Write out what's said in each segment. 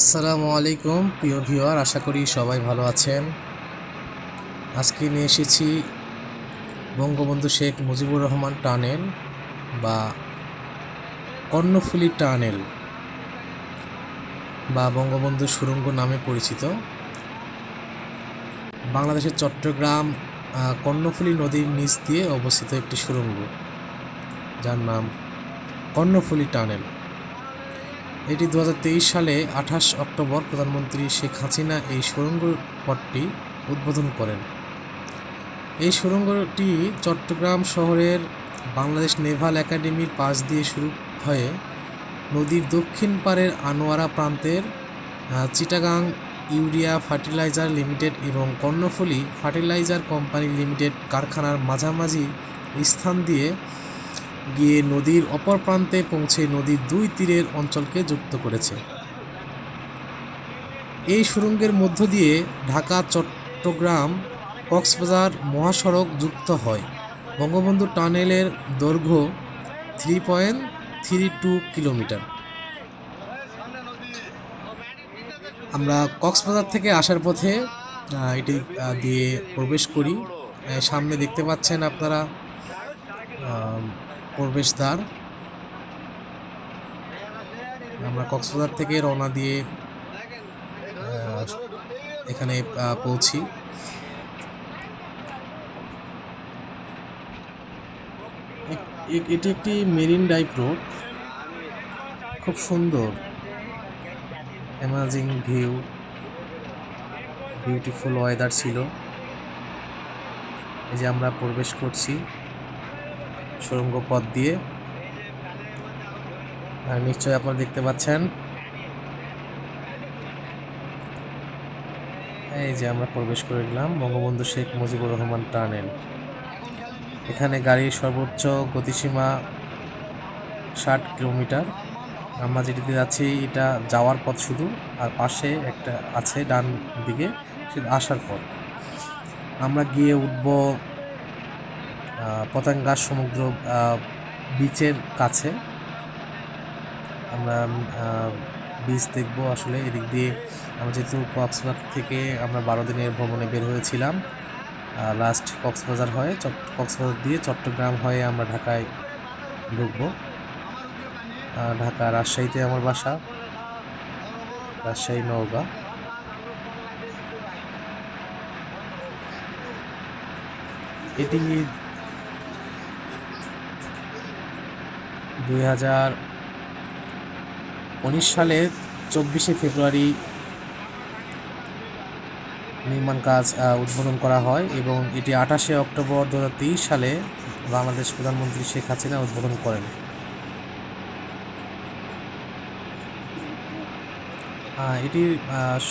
আসসালামু আলাইকুম, প্রিয় ভিউয়ার, আশা করি সবাই ভালো আছেন। আজকে নিয়ে এসেছি বঙ্গবন্ধু শেখ মুজিবুর রহমান টানেল বা কর্ণফুলী টানেল বা বঙ্গবন্ধু সুড়ঙ্গ নামে পরিচিত। বাংলাদেশের চট্টগ্রাম কর্ণফুলী নদীর নিচ দিয়ে অবস্থিত একটি সুড়ঙ্গ যার নাম কর্ণফুলী টানেল। এটি দু হাজার তেইশ সালে আঠাশ অক্টোবর প্রধানমন্ত্রী শেখ হাসিনা এই সুড়ঙ্গ পথটি উদ্বোধন করেন। এই সুড়ঙ্গটি চট্টগ্রাম শহরের বাংলাদেশ নেভাল একাডেমির পাশ দিয়ে শুরু হয়ে নদীর দক্ষিণ পাড়ের আনোয়ারা প্রান্তের চিটাগাং ইউরিয়া ফার্টিলাইজার লিমিটেড এবং কর্ণফুলী ফার্টিলাইজার কোম্পানি লিমিটেড কারখানার মাঝামাঝি স্থান দিয়ে গিয়ে নদীর অপর প্রান্তে পৌঁছে নদীর দুই তীরের অঞ্চলকে যুক্ত করেছে। এই সুড়ঙ্গের মধ্য দিয়ে ঢাকা, চট্টগ্রাম, কক্সবাজার মহাসড়ক যুক্ত হয়। বঙ্গবন্ধু টানেলের দৈর্ঘ্য three point three two kilometre. আমরা কক্সবাজার থেকে আসার পথে এটি দিয়ে প্রবেশ করি। সামনে দেখতে পাচ্ছেন আপনারা প্রবেশদ্বার। আমরা কক্সবাজার থেকে রওনা দিয়ে এখানে পৌঁছি। এটি একটি মেরিন ড্রাইভ রোড। খুব সুন্দর। অ্যামাজিং ভিউ বিউটিফুল ওয়েদার ছিল। এই যে আমরা প্রবেশ করছি। সুড়ঙ্গ পথ দিয়ে। আর নিশ্চয়ই আপনারা দেখতে পাচ্ছেন। এই যে আমরা প্রবেশ করে গেলাম বঙ্গবন্ধু শেখ মুজিবুর রহমান টানেল। এখানে গাড়ির সর্বোচ্চ গতিসীমা ষাট কিলোমিটার। আমরা যেটিতে যাচ্ছি, এটা যাওয়ার পথ শুধু, আর পাশে একটা আছে ডান দিকে, সেটা আসার পথ। আমরা গিয়ে উঠবো পতেঙ্গা সমুদ্র বিচের কাছে। আমরা বিচ দেখব আসলে এদিক দিয়ে। আমরা যেহেতু কক্সবাজার থেকে আমরা বারো দিনের ভ্রমণে বের হয়েছিলাম লাস্ট কক্সবাজার হয়ে কক্সবাজার দিয়ে চট্টগ্রাম হয়ে আমরা ঢাকায় ঢুকবো। ঢাকা রাজশাহীতে আমার বাসা, রাজশাহী নওগাঁ। এটি দুই হাজার উনিশ সালে চব্বিশে ফেব্রুয়ারি নির্মাণ কাজ উদ্বোধন করা হয় এবং এটি আঠাশে অক্টোবর দু হাজার তেইশ সালে বাংলাদেশ প্রধানমন্ত্রী শেখ হাসিনা উদ্বোধন করেন। এটির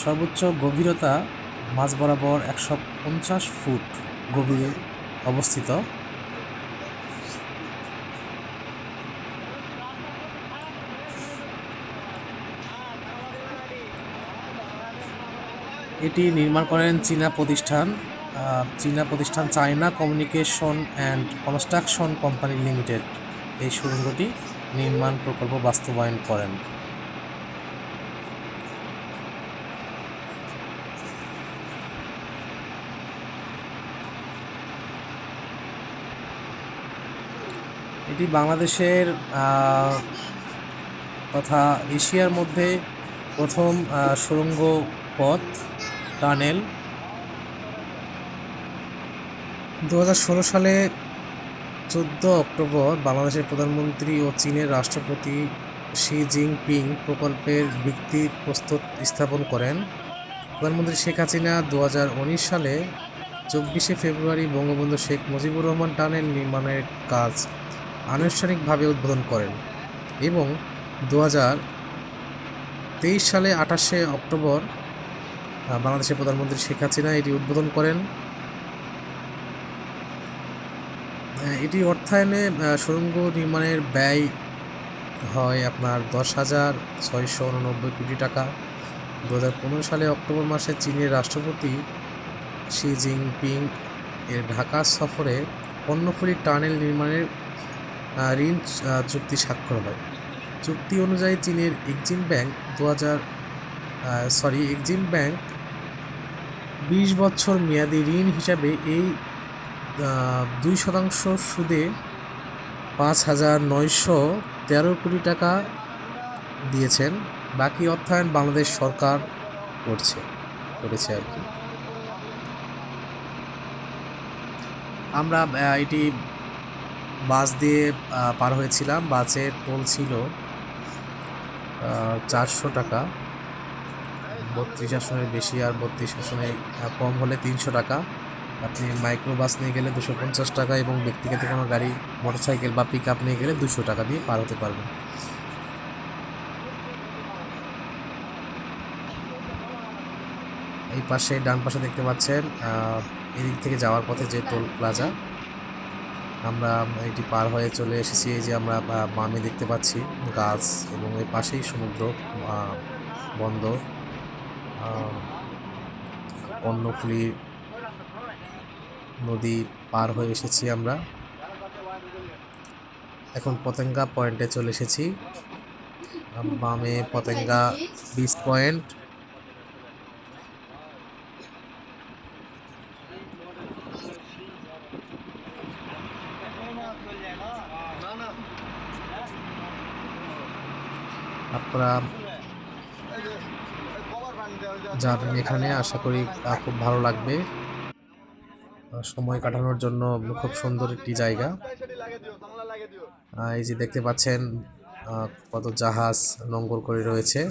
সর্বোচ্চ গভীরতা মাঝ বরাবর একশো পঞ্চাশ ফুট গভীরে অবস্থিত। এটি নির্মাণ করেন চীনা প্রতিষ্ঠান চীনা প্রতিষ্ঠান China communication and construction company limited. এই সুড়ঙ্গটি নির্মাণ প্রকল্প বাস্তবায়ন করেন। এটি বাংলাদেশের তথা এশিয়ার মধ্যে প্রথম আহ, সুড়ঙ্গ পথ। টানেল দু হাজার ষোলো সালে চোদ্দ অক্টোবর বাংলাদেশের প্রধানমন্ত্রী ও চীনের রাষ্ট্রপতি শি জিনপিং প্রকল্পের ভিত্তি প্রস্তুত স্থাপন করেন। প্রধানমন্ত্রী শেখ হাসিনা দু হাজার উনিশ সালে চব্বিশে ফেব্রুয়ারি বঙ্গবন্ধু শেখ মুজিবুর রহমান টানেল নির্মাণের কাজ আনুষ্ঠানিকভাবে উদ্বোধন করেন এবং দু সালে আঠাশে অক্টোবর বাংলাদেশের প্রধানমন্ত্রী শেখ হাসিনা এটি উদ্বোধন করেন। এটি অর্থায়নে আহ, সুড়ঙ্গ নির্মাণের ব্যয় হয় আপনার দশ হাজার ছয়শো উননব্বই কোটি টাকা। দু হাজার পনেরো সালে অক্টোবর মাসে চীনের রাষ্ট্রপতি শি জিনপিং এর ঢাকা সফরে কর্ণফুলী টানেল নির্মাণের ঋণ চুক্তি স্বাক্ষর হয়। চুক্তি অনুযায়ী চীনের এক্সিম ব্যাংক দু হাজার সরি এক্সিম ব্যাংক বিশ বছর মেয়াদি ঋণ হিসাবে এই দুই শতাংশ সুদে পাঁচ হাজার নয়শো তেরো কোটি টাকা দিয়েছেন। বাকি অর্থায়ন বাংলাদেশ সরকার করছে, করেছে আর কি। আমরা এটি বাস দিয়ে পার হয়েছিলাম। বাসের টোল ছিল চারশো টাকা। বত্রিশ আসনের বেশি আর বত্রিশ আসনে কম হলে তিনশো টাকা। আপনি মাইক্রো বাস নিয়ে গেলে দুশো পঞ্চাশ টাকা এবং ব্যক্তিগত কোনো গাড়ি মোটরসাইকেল বা পিক আপ নিয়ে গেলে দুশো টাকা দিয়ে পার হতে পারবেন। এই পাশে, ডান পাশে দেখতে পাচ্ছেন এদিক থেকে যাওয়ার পথে যে টোল প্লাজা, আমরা এটি পার হয়ে চলে এসেছি। এই যে আমরা বামে দেখতে পাচ্ছি গাছ এবং এই পাশেই সমুদ্র বন্দর। কর্ণফুলী নদী পার হয়ে এসেছি আমরা। এখন পতেঙ্গা পয়েন্টে চলে এসেছি। বামে পতেঙ্গা বিচ পয়েন্ট আপনারা যাবেন এখানে আশা করি খুব ভালো লাগবে। সময় কাটানোর জন্য খুব সুন্দর একটি জায়গা। এই যে দেখতে পাচ্ছেন কত জাহাজ নোঙ্গর করে রয়েছে।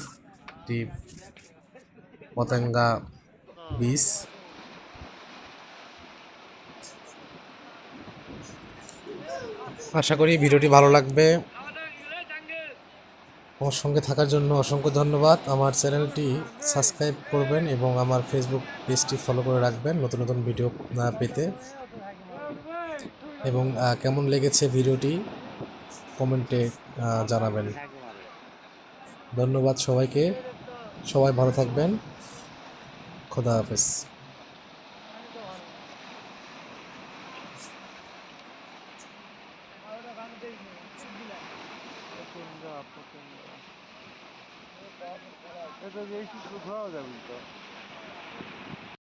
একটি পতেঙ্গা বিচ। আশা করি ভিডিওটি ভালো লাগবে। আমার সঙ্গে থাকার জন্য অসংখ্য ধন্যবাদ। আমার চ্যানেলটি সাবস্ক্রাইব করবেন এবং আমার ফেসবুক পেজটি ফলো করে রাখবেন নতুন নতুন ভিডিও পেতে। এবং কেমন লেগেছে ভিডিওটি কমেন্টে জানাবেন। ধন্যবাদ সবাইকে। সবাই ভালো থাকবেন। খোদা হাফেজ। এটা বেশি কোথাও যাবি তো